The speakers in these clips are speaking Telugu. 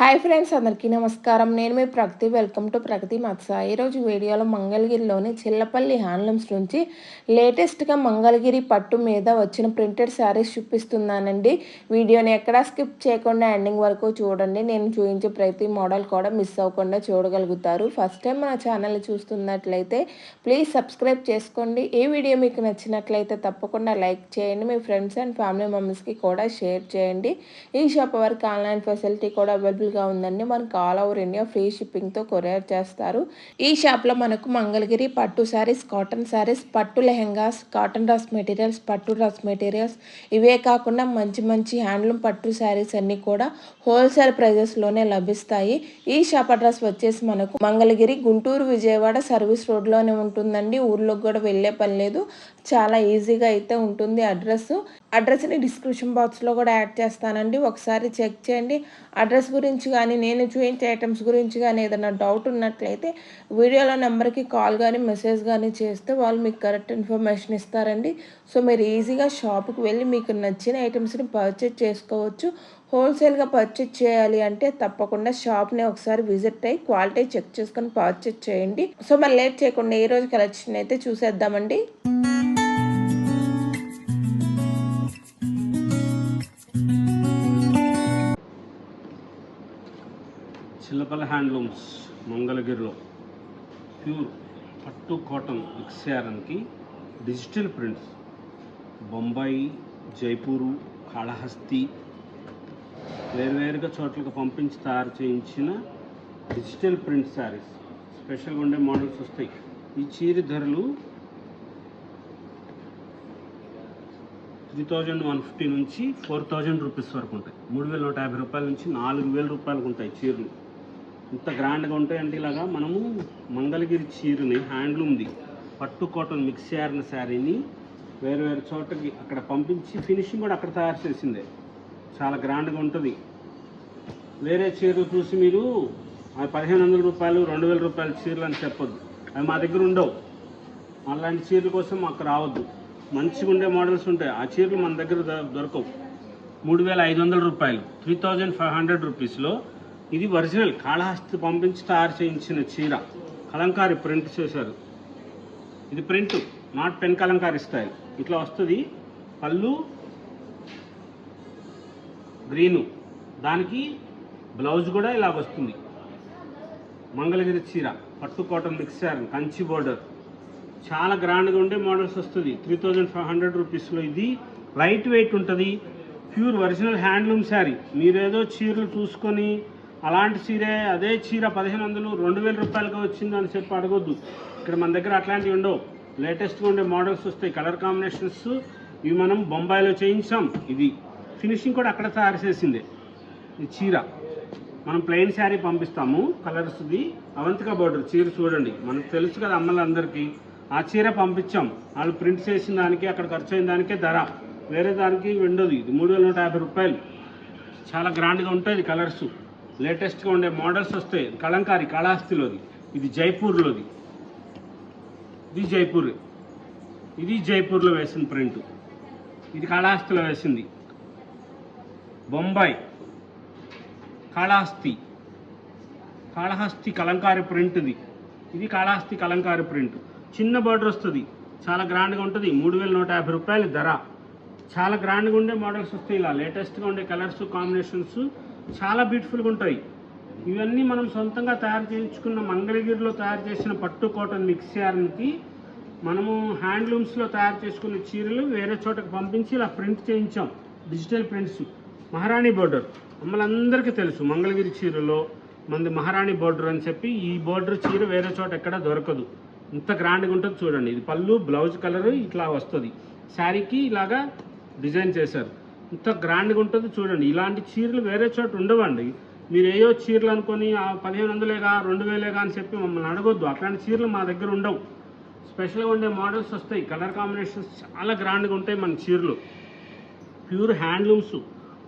హాయ్ ఫ్రెండ్స్ అందరికీ నమస్కారం. నేను మీ ప్రగతి. వెల్కమ్ టు ప్రగతి మత్స. ఈరోజు వీడియోలో మంగళగిరిలోని చిల్లపల్లి హ్యాండ్లూమ్స్ నుంచి లేటెస్ట్గా మంగళగిరి పట్టు మీద వచ్చిన ప్రింటెడ్ శారీస్ చూపిస్తున్నానండి. వీడియోని ఎక్కడా స్కిప్ చేయకుండా ఎండింగ్ వరకు చూడండి. నేను చూపించే ప్రతి మోడల్ కూడా మిస్ అవ్వకుండా చూడగలుగుతారు. ఫస్ట్ టైం మన ఛానల్ చూస్తున్నట్లయితే ప్లీజ్ సబ్స్క్రైబ్ చేసుకోండి. ఈ వీడియో మీకు నచ్చినట్లయితే తప్పకుండా లైక్ చేయండి. మీ ఫ్రెండ్స్ అండ్ ఫ్యామిలీ మెంబర్స్కి కూడా షేర్ చేయండి. ఈ షాప్ వరకు ఆన్లైన్ ఫెసిలిటీ కూడా అవైలబుల్ అవైలబుల్గా ఉందండి. మనకు ఆల్ ఓవర్ ఇండియా ఫ్రీ షిప్పింగ్తో కొరియర్ చేస్తారు. ఈ షాప్లో మనకు మంగళగిరి పట్టు శారీస్ కాటన్ శారీస్ పట్టు లెహెంగాస్ కాటన్ డ్రెస్ మెటీరియల్స్ పట్టు డ్రెస్ మెటీరియల్స్. ఇవే కాకుండా మంచి మంచి హ్యాండ్లూమ్ పట్టు శారీస్ అన్నీ కూడా హోల్సేల్ ప్రైజెస్లోనే లభిస్తాయి. ఈ షాప్ అడ్రస్ వచ్చేసి మనకు మంగళగిరి గుంటూరు విజయవాడ సర్వీస్ రోడ్లోనే ఉంటుందండి. ఊర్లోకి కూడా వెళ్ళే పని లేదు. చాలా ఈజీగా అయితే ఉంటుంది అడ్రస్. అడ్రస్ని డిస్క్రిప్షన్ బాక్స్లో కూడా యాడ్ చేస్తానండి. ఒకసారి చెక్ చేయండి. అడ్రస్ గురించి కానీ నేను చూపించే ఐటమ్స్ గురించి కానీ ఏదైనా డౌట్ ఉన్నట్లయితే వీడియోలో నెంబర్కి కాల్ కానీ మెసేజ్ కానీ చేస్తే వాళ్ళు మీకు కరెక్ట్ ఇన్ఫర్మేషన్ ఇస్తారండి. సో మీరు ఈజీగా షాప్కి వెళ్ళి మీకు నచ్చిన ఐటమ్స్ని పర్చేజ్ చేసుకోవచ్చు. హోల్సేల్గా పర్చేజ్ చేయాలి అంటే తప్పకుండా షాప్ని ఒకసారి విజిట్ అయ్యి క్వాలిటీ చెక్ చేసుకొని పర్చేజ్ చేయండి. సో మరి లేట్ చేయకుండా ఈ రోజు కలెక్షన్ అయితే చూసేద్దామండి. చిల్లపల్లి హ్యాండ్లూమ్స్ మంగళగిరిలో. ప్యూర్ పట్టు కాటన్ ఎక్స్ఆర్ఎన్కి డిజిటల్ ప్రింట్స్. బొంబాయి జైపూరు కాళహస్తి. వేరువేరుగా చోట్లకు పంపించి తయారు చేయించిన డిజిటల్ ప్రింట్ శారీస్. స్పెషల్గా ఉండే మోడల్స్ వస్తాయి. ఈ చీర ధరలు త్రీ థౌజండ్ వన్ ఫిఫ్టీ నుంచి ఫోర్ థౌజండ్ రూపీస్ వరకు ఉంటాయి. మూడు వేల నూట యాభై రూపాయల నుంచి నాలుగు వేల రూపాయలకు ఉంటాయి చీరలు. ఇంత గ్రాండ్గా ఉంటాయంటే ఇలాగా మనము మంగళగిరి చీరని హ్యాండ్లూమ్ది పట్టు కాటన్ మిక్స్ చేరిన శారీని వేరు వేరు చోటకి అక్కడ పంపించి ఫినిషింగ్ కూడా అక్కడ తయారు చేసిందే. చాలా గ్రాండ్గా ఉంటుంది. వేరే చీరలు చూసి మీరు ఆ పదిహేను వందల రూపాయలు రెండు వేల రూపాయల చీరలు అని చెప్పొద్దు. అవి మా దగ్గర ఉండవు. అలాంటి చీరల కోసం మాకు రావద్దు. మంచిగా ఉండే మోడల్స్ ఉంటాయి. ఆ చీరలు మన దగ్గర దొరకవు. మూడు వేల ఐదు వందల రూపాయలు. త్రీ థౌజండ్ ఫైవ్ హండ్రెడ్ రూపీస్లో ఇది ఒరిజినల్. కాళహస్తి పంపించి తయారు చేయించిన చీర. కలంకారి ప్రింట్ చేశారు. ఇది print not pen Kalamkari style. ఇట్లా వస్తుంది. పళ్ళు గ్రీను. దానికి బ్లౌజ్ కూడా ఇలా వస్తుంది. మంగళగిరి చీర పట్టు కాటన్ మిక్సర్ కంచి బోర్డర్. చాలా గ్రాండ్గా ఉండే మోడల్స్ వస్తుంది. త్రీ థౌజండ్ ఫైవ్ హండ్రెడ్ రూపీస్లో ఇది. లైట్ వెయిట్ ఉంటుంది. ప్యూర్ ఒరిజినల్ హ్యాండ్లూమ్ శారీ మీరేదో చీరలు చూసుకొని అలాంటి చీరే అదే చీర పదిహేను వందలు రెండు వేల రూపాయలకి వచ్చింది అని చెప్పి అడగొద్దు. ఇక్కడ మన దగ్గర అట్లాంటివి ఉండవు. లేటెస్ట్గా ఉండే మోడల్స్ వస్తాయి కలర్ కాంబినేషన్స్. ఇవి మనం బొంబాయిలో చేయించాం ఇది. ఫినిషింగ్ కూడా అక్కడ తయారు చేసిందే ఈ చీర. మనం ప్లెయిన్ శారీ పంపిస్తాము కలర్స్ది. అవంతిక బోర్డర్ చీర చూడండి. మనకు తెలుసు కదా అమ్మలందరికీ. ఆ చీర పంపించాం. వాళ్ళు ప్రింట్ చేసిన దానికి అక్కడ ఖర్చు అయిన దానికే ధర. వేరే దానికి ఉండదు ఇది మూడు వేల నూట యాభై రూపాయలు. చాలా గ్రాండ్గా ఉంటుంది కలర్స్. లేటెస్ట్గా ఉండే మోడల్స్ వస్తాయి. కలంకారి కాళహస్తిలోది ఇది జైపూర్లోది. ఇది జైపూర్. ఇది జైపూర్లో వేసిన ప్రింట్. ఇది కాళహస్తిలో వేసింది. బొంబాయి. కాళహస్తి కాళహస్తి కలంకారి ప్రింట్ ఇది కాళహస్తి కలంకారి ప్రింట్. చిన్న బార్డర్ వస్తుంది. చాలా గ్రాండ్గా ఉంటుంది. మూడు వేల నూట యాభై రూపాయలు ధర. చాలా గ్రాండ్గా ఉండే మోడల్స్ వస్తాయి ఇలా. లేటెస్ట్గా ఉండే కలర్స్ కాంబినేషన్స్ చాలా బ్యూటిఫుల్గా ఉంటాయి. ఇవన్నీ మనం సొంతంగా తయారు చేయించుకున్న మంగళగిరిలో తయారు చేసిన పట్టు కాటన్ మిక్స్ మనము హ్యాండ్లూమ్స్లో తయారు చేసుకున్న చీరలు వేరే చోటకి పంపించి ఇలా ప్రింట్ చేయించాం. డిజిటల్ ప్రింట్స్ మహారాణి బోర్డర్ మమ్మల్ని తెలుసు మంగళగిరి చీరలో మంది మహారాణి బోర్డర్ అని చెప్పి ఈ బోర్డర్ చీర వేరే చోట ఎక్కడ దొరకదు. ఇంత గ్రాండ్గా ఉంటుంది చూడండి. ఇది పళ్ళు బ్లౌజ్ కలర్ ఇట్లా వస్తుంది. శారీకి ఇలాగా డిజైన్ చేశారు. ఇంత గ్రాండ్గా ఉంటుంది చూడండి. ఇలాంటి చీరలు వేరే చోట ఉండవండి. మీరు ఏయో చీరలు అనుకొని ఆ పదిహేను వందలేగా రెండు వేలేగా అని చెప్పి మమ్మల్ని అడగొద్దు. అట్లాంటి చీరలు మా దగ్గర ఉండవు. స్పెషల్గా ఉండే మోడల్స్ వస్తాయి. కలర్ కాంబినేషన్స్ చాలా గ్రాండ్గా ఉంటాయి మన చీరలు. ప్యూర్ హ్యాండ్లూమ్స్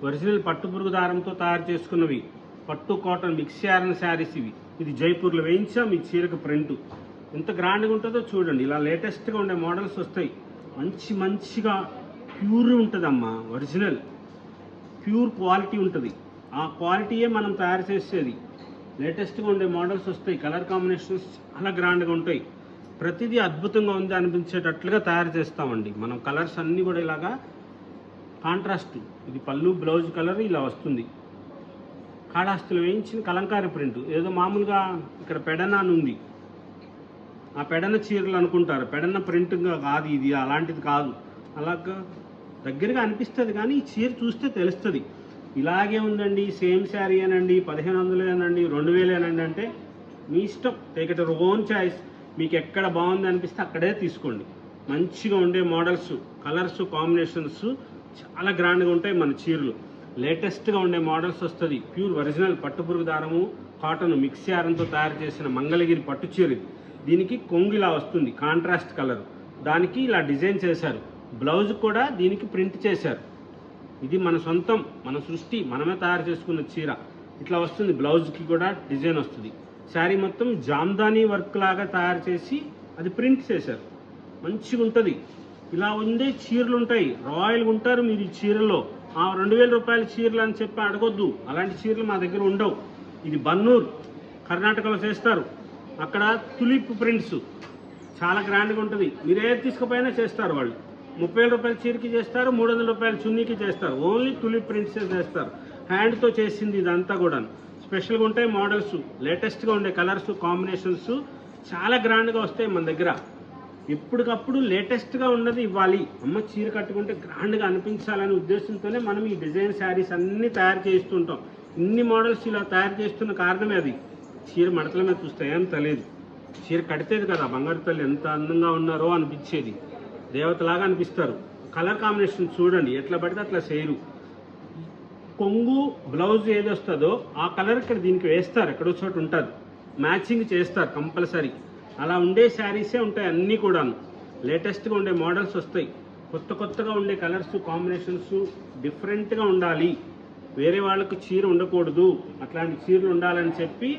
ఒరిజినల్ పట్టు పురుగు దారంతో తయారు చేసుకున్నవి. పట్టు కాటన్ మిక్స్ చేయాలని శారీస్ ఇవి. ఇది జైపూర్లో వేయించాం ఈ చీరకు ప్రింట్. ఎంత గ్రాండ్గా ఉంటుందో చూడండి. ఇలా లేటెస్ట్గా ఉండే మోడల్స్ వస్తాయి. మంచి మంచిగా ప్యూర్ ఉంటుందమ్మా ఒరిజినల్. ప్యూర్ క్వాలిటీ ఉంటుంది. ఆ క్వాలిటీయే మనం తయారు చేసేది. లేటెస్ట్గా ఉండే మోడల్స్ వస్తాయి కలర్ కాంబినేషన్స్ చాలా గ్రాండ్గా ఉంటాయి. ప్రతిదీ అద్భుతంగా ఉంది అనిపించేటట్లుగా తయారు చేస్తామండి. మనం కలర్స్ అన్నీ కూడా ఇలాగా కాంట్రాస్ట్ ఇది పళ్ళు బ్లౌజ్ కలర్ ఇలా వస్తుంది. కాళాస్తులు వేయించిన కలంకారి ప్రింట్ ఏదో మామూలుగా ఇక్కడ పెడన అని ఉంది. ఆ పెడన చీరలు అనుకుంటారు. పెడన ప్రింట్గా కాదు ఇది అలాంటిది కాదు. అలాగా దగ్గరగా అనిపిస్తుంది కానీ ఈ చీర చూస్తే తెలుస్తుంది. ఇలాగే ఉందండి సేమ్ శారీ అనండి పదిహేను వందలేనండి రెండు వేలేనండి అంటే మీ ఇష్టం. టేక్ ఇట్ ఓన్ చాయిస్ మీకు ఎక్కడ బాగుంది అనిపిస్తే అక్కడే తీసుకోండి. మంచిగా ఉండే మోడల్స్ కలర్స్ కాంబినేషన్స్ చాలా గ్రాండ్గా ఉంటాయి మన చీరలు. లేటెస్ట్గా ఉండే మోడల్స్ వస్తుంది. ప్యూర్ ఒరిజినల్ పట్టుపురుగు దారము కాటన్ మిక్సీ ఆరంతో తయారు చేసిన మంగళగిరి పట్టు చీర దీనికి కొంగిలా వస్తుంది కాంట్రాస్ట్ కలర్ దానికి ఇలా డిజైన్ చేశారు. బ్లౌజ్ కూడా దీనికి ప్రింట్ చేశారు. ఇది మన సొంతం మన సృష్టి మనమే తయారు చేసుకున్న చీర. ఇట్లా వస్తుంది బ్లౌజ్కి కూడా డిజైన్ వస్తుంది. శారీ మొత్తం జామ్దానీ వర్క్ లాగా తయారు చేసి అది ప్రింట్ చేశారు. మంచిగా ఉంటుంది. ఇలా ఉండే చీరలు ఉంటాయి. రాయల్గా ఉంటారు మీరు ఈ చీరల్లో. ఆ రెండు వేల రూపాయల చీరలు అని చెప్పి అడగొద్దు. అలాంటి చీరలు మా దగ్గర ఉండవు. ఇది బన్నూర్ కర్ణాటకలో చేస్తారు. అక్కడ తులిప్ ప్రింట్స్ చాలా గ్రాండ్గా ఉంటుంది. మీరు ఏది తీసుకుపోయినా చేస్తారు వాళ్ళు. ముప్పై వేల రూపాయల చీరకి చేస్తారు మూడు వందల రూపాయల చున్నీకి చేస్తారు. ఓన్లీ తులిప్ ప్రింట్స్ చేస్తారు. హ్యాండ్తో చేసింది ఇదంతా కూడా స్పెషల్గా ఉంటాయి మోడల్స్ లేటెస్ట్గా ఉండే కలర్స్ కాంబినేషన్స్ చాలా గ్రాండ్గా వస్తాయి మన దగ్గర. ఎప్పటికప్పుడు లేటెస్ట్గా ఉన్నది ఇవ్వాలి. అమ్మ చీర కట్టుకుంటే గ్రాండ్గా అనిపించాలనే ఉద్దేశంతోనే మనం ఈ డిజైన్ శారీస్ అన్నీ తయారు చేస్తుంటాం. ఇన్ని మోడల్స్ ఇలా తయారు చేస్తున్న కారణమే అది. చీర మడతల మీద చూస్తే ఏం తెలియదు చీర కడితేది కదా బంగారు తల్లి ఎంత అందంగా ఉన్నారో అనిపించేది. దేవతలాగా అనిపిస్తారు. కలర్ కాంబినేషన్ చూడండి ఎట్లా పడితే అట్లా చేయరు. కొంగు బ్లౌజ్ ఏది వస్తుందో ఆ కలర్ ఇక్కడ దీనికి వేస్తారు. ఎక్కడో చోట ఉంటుంది. మ్యాచింగ్ చేస్తారు కంపల్సరీ. అలా ఉండే శారీసే ఉంటాయి అన్నీ కూడాను. లేటెస్ట్గా ఉండే మోడల్స్ వస్తాయి. కొత్త కొత్తగా ఉండే కలర్స్ కాంబినేషన్స్ డిఫరెంట్గా ఉండాలి. వేరే వాళ్ళకు చీర ఉండకూడదు. అట్లాంటి చీరలు ఉండాలని చెప్పి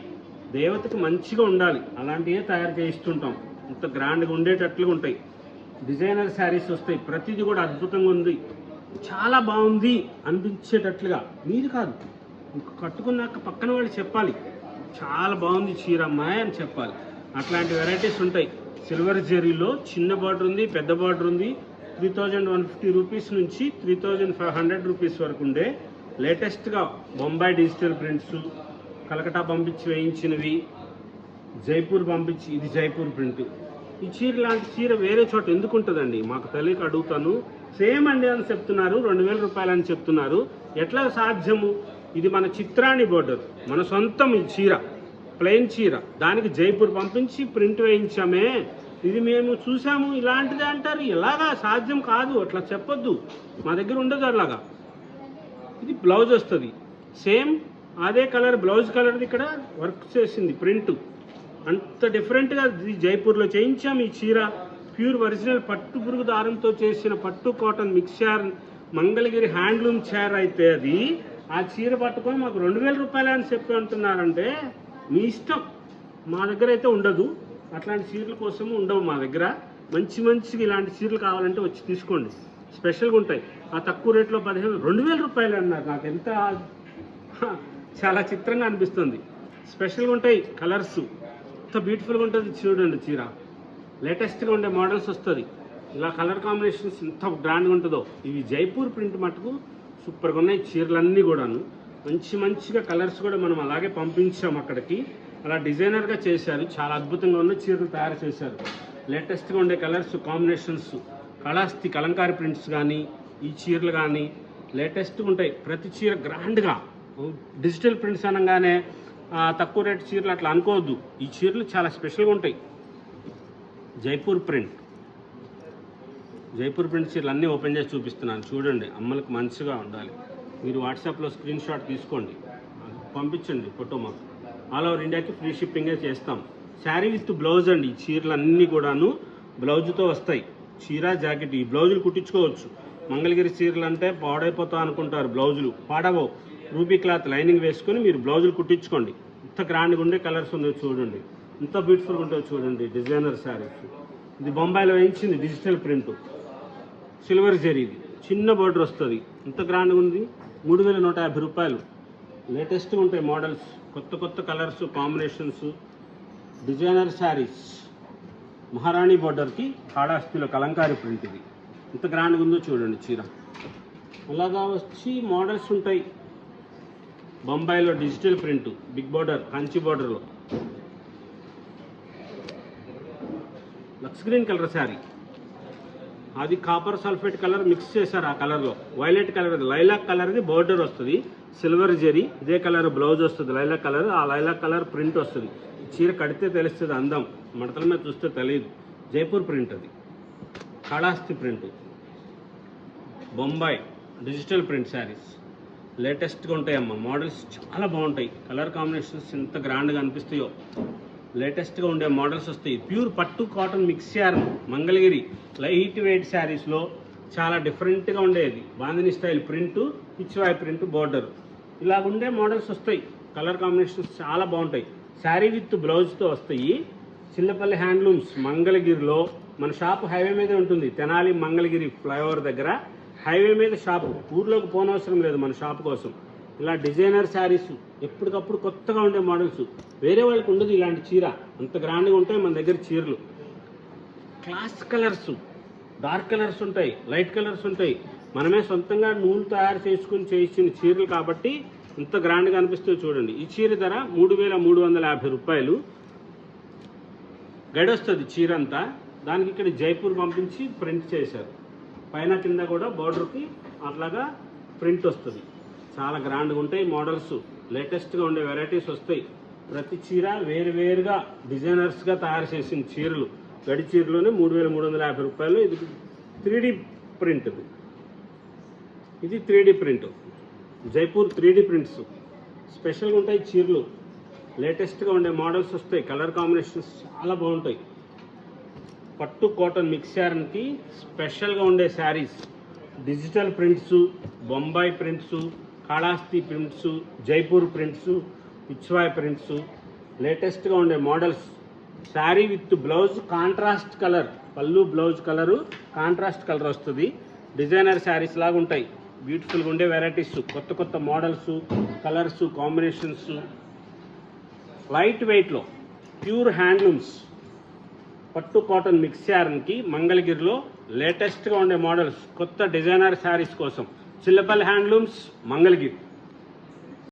దేవతకు మంచిగా ఉండాలి. అలాంటివే తయారు చేయిస్తుంటాం. ఇంత గ్రాండ్గా ఉండేటట్లుగా ఉంటాయి. డిజైనర్ శారీస్ వస్తాయి. ప్రతిదీ కూడా అద్భుతంగా ఉంది. చాలా బాగుంది అనిపించేటట్లుగా. మీది కాదు. కట్టుకున్నాక పక్కన వాళ్ళు చెప్పాలి. చాలా బాగుంది చీర అమ్మాయి అని చెప్పాలి. అట్లాంటి వెరైటీస్ ఉంటాయి. సిల్వర్ జెరీలో చిన్న బార్డర్ ఉంది పెద్ద బార్డర్ ఉంది. Three thousand one fifty rupees నుంచి three thousand five hundred rupees వరకు ఉండే లేటెస్ట్గా బొంబాయి డిజిటల్ ప్రింట్స్ కలకటా పంపించి వేయించినవి జైపూర్ పంపించి ఇది జైపూర్ ప్రింట్. ఈ చీర లాంటి చీర వేరే చోట ఎందుకు ఉంటుందండి మాకు తెలియక అడుగుతాను. సేమ్ అండి అని చెప్తున్నారు రెండు వేల రూపాయలు అని చెప్తున్నారు. ఎట్లా సాధ్యము? ఇది మన చిత్రాణి బోర్డర్ మన సొంతం ఈ చీర ప్లెయిన్ చీర. దానికి జైపూర్ పంపించి ప్రింట్ వేయించామే. ఇది మేము చూసాము ఇలాంటిదే అంటారు. ఎలాగా సాధ్యం కాదు అట్లా చెప్పొద్దు. మా దగ్గర ఉండదు అలాగా ఇది బ్లౌజ్ వస్తుంది. సేమ్ అదే కలర్ బ్లౌజ్ కలర్ది ఇక్కడ వర్క్ చేసింది ప్రింట్ అంత డిఫరెంట్గా ఇది జైపూర్లో చేయించాం. ఈ చీర ప్యూర్ ఒరిజినల్ పట్టు పురుగు దారంతో చేసిన పట్టు కాటన్ మిక్చర్ మంగళగిరి హ్యాండ్లూమ్ చీర అయితే అది ఆ చీర పట్టుకొని మాకు రెండు వేల రూపాయలు అని చెప్పి అంటున్నారంటే మీ ఇష్టం. మా దగ్గర అయితే ఉండదు. అట్లాంటి చీరల కోసము ఉండవు మా దగ్గర. మంచి మంచిగా ఇలాంటి చీరలు కావాలంటే వచ్చి తీసుకోండి. స్పెషల్గా ఉంటాయి. ఆ తక్కువ రేట్లో పదిహేను రెండు వేల రూపాయలు అన్నారు. నాకు ఎంత చాలా చిత్రంగా అనిపిస్తుంది. స్పెషల్గా ఉంటాయి కలర్స్ ఎంత బ్యూటిఫుల్గా ఉంటుంది చూడండి చీర. లేటెస్ట్గా ఉండే మోడల్స్ వస్తుంది. ఇలా కలర్ కాంబినేషన్స్ ఎంత గ్రాండ్గా ఉంటుందో. ఇవి జైపూర్ ప్రింట్ మటుకు సూపర్గా ఉన్నాయి చీరలన్నీ కూడాను. మంచి మంచిగా కలర్స్ కూడా మనం అలాగే పంపించాం అక్కడికి. అలా డిజైనర్గా చేశారు. చాలా అద్భుతంగా ఉన్న చీరలు తయారు చేశారు. లేటెస్ట్గా ఉండే colours combinations Kalahasti Kalamkari prints కానీ ఈ చీరలు కానీ లేటెస్ట్గా ఉంటాయి. ప్రతి చీర గ్రాండ్గా డిజిటల్ ప్రింట్స్ అనగానే తక్కువ రేటు చీరలు అట్లా అనుకోవద్దు. ఈ చీరలు చాలా స్పెషల్గా ఉంటాయి. జైపూర్ ప్రింట్. జైపూర్ ప్రింట్ చీరలు అన్నీ ఓపెన్ చేసి చూపిస్తున్నాను. చూడండి అమ్మలకు మంచిగా ఉండాలి. మీరు వాట్సాప్లో స్క్రీన్ షాట్ తీసుకోండి. పంపించండి ఫోటో మాకు. ఆల్ ఓవర్ ఇండియాకి ఫ్రీ షిప్పింగే చేస్తాం. శారీ విత్ బ్లౌజ్ అండి. ఈ చీరలు అన్నీ కూడాను బ్లౌజ్తో వస్తాయి. చీర జాకెట్ ఈ బ్లౌజులు కుట్టించుకోవచ్చు. మంగళగిరి చీరలు అంటే పాడైపోతా అనుకుంటారు బ్లౌజులు. పాడవో రూబీ క్లాత్ లైనింగ్ వేసుకొని మీరు బ్లౌజులు కుట్టించుకోండి. ఇంత గ్రాండ్గా ఉండే కలర్స్ ఉన్నాయో చూడండి. ఇంత బ్యూటిఫుల్గా ఉంటాయో చూడండి. డిజైనర్ శారీస్. ఇది బొంబాయిలో వేయించింది డిజిటల్ ప్రింట్ సిల్వర్ జరీది చిన్న బోర్డర్ వస్తుంది. ఇంత గ్రాండ్గా ఉంది. మూడు వేల నూట యాభై రూపాయలు. లేటెస్ట్గా ఉంటాయి మోడల్స్ కొత్త కొత్త కలర్స్ కాంబినేషన్స్ డిజైనర్ శారీస్. మహారాణి బార్డర్కి కాళాస్తిలో కలంకారీ ప్రింట్ ఇది. ఎంత గ్రాండ్గా ఉందో చూడండి చీర. అలాగా వచ్చి మోడల్స్ ఉంటాయి. బొంబాయిలో digital print big border Kanchi బార్డర్లో. లక్స్ గ్రీన్ కలర్ శారీ. అది కాపర్ సల్ఫేట్ కలర్ మిక్స్ చేశారు ఆ కలర్లో. వైలెట్ కలర్ లైలాక్ కలర్ది బార్డర్ వస్తుంది. సిల్వర్ జెరీ ఇదే కలర్ బ్లౌజ్ వస్తుంది లైలాక్ కలర్. ఆ లైలాక్ కలర్ ప్రింట్ వస్తుంది. చీర కడితే తెలుస్తుంది అందం. మడతల మీద చూస్తే తెలియదు జైపూర్ ప్రింట్ అది. Kalahasti print. Bombay digital print saris. లేటెస్ట్గా ఉంటాయమ్మా. మోడల్స్ చాలా బాగుంటాయి. కలర్ కాంబినేషన్స్ ఎంత గ్రాండ్గా అనిపిస్తాయో. లేటెస్ట్గా ఉండే మోడల్స్ వస్తాయి. ప్యూర్ పట్టు cotton mix yarn Mangalagiri light weight శారీస్లో చాలా డిఫరెంట్గా ఉండేది. Bandhani style print Pichwai print border. ఇలాగుండే models వస్తాయి. కలర్ కాంబినేషన్స్ చాలా బాగుంటాయి. శారీ విత్ బ్లౌజ్తో వస్తాయి. చిల్లపల్లి హ్యాండ్లూమ్స్ మంగళగిరిలో మన షాప్ హైవే మీదే ఉంటుంది. తెనాలి మంగళగిరి ఫ్లైఓవర్ దగ్గర. హైవే మీద షాపు. ఊర్లోకి పోనవసరం లేదు మన షాప్ కోసం. ఇలా డిజైనర్ శారీస్ ఎప్పటికప్పుడు కొత్తగా ఉండే మోడల్స్. వేరే వాళ్ళకి ఉండదు ఇలాంటి చీర. అంత గ్రాండ్గా ఉంటాయి మన దగ్గర చీరలు. క్లాస్ కలర్స్ డార్క్ కలర్స్ ఉంటాయి లైట్ కలర్స్ ఉంటాయి. మనమే సొంతంగా నూనె తయారు చేసుకుని చేసిన చీరలు కాబట్టి ఇంత గ్రాండ్గా అనిపిస్తుంది చూడండి. ఈ చీర ధర మూడు వేల మూడు వందల యాభై రూపాయలు. గడొస్తుంది చీర అంతా. దానికి ఇక్కడ జైపూర్ పంపించి ప్రింట్ చేశారు. పైన కింద కూడా బోర్డర్కి అట్లాగా ప్రింట్ వస్తుంది. చాలా గ్రాండ్గా ఉంటాయి మోడల్స్. లేటెస్ట్గా ఉండే వెరైటీస్ వస్తాయి. ప్రతి చీర వేరు వేరుగా డిజైనర్స్గా తయారు చేసిన చీరలు. గడి చీరలోనే మూడు వేల మూడు వందల యాభై రూపాయలు. ఇది త్రీ డి ప్రింట్ ఇది ఇది three D print. Jaipur three D prints. స్పెషల్గా ఉంటాయి చీరలు. లేటెస్ట్గా ఉండే మోడల్స్ వస్తాయి. కలర్ కాంబినేషన్స్ చాలా బాగుంటాయి. పట్టు కాటన్ మిక్సర్కి స్పెషల్గా ఉండే saris. Digital prints Bombay prints Kalahasti prints Jaipur prints Pichwai prints లేటెస్ట్గా ఉండే models. Sari with blouse contrast colour పళ్ళు బ్లౌజ్ కలరు కాంట్రాస్ట్ కలర్ వస్తుంది. డిజైనర్ శారీస్ లాగా ఉంటాయి. బ్యూటిఫుల్గా ఉండే వెరైటీస్ కొత్త కొత్త మోడల్స్ కలర్స్ కాంబినేషన్స్. లైట్ వెయిట్లో ప్యూర్ హ్యాండ్లూమ్స్. పట్టు కాటన్ మిక్స్ మంగళగిరిలో లేటెస్ట్గా ఉండే మోడల్స్ కొత్త డిజైనర్ శారీస్ కోసం. చిల్లపల్లి హ్యాండ్లూమ్స్ మంగళగిరి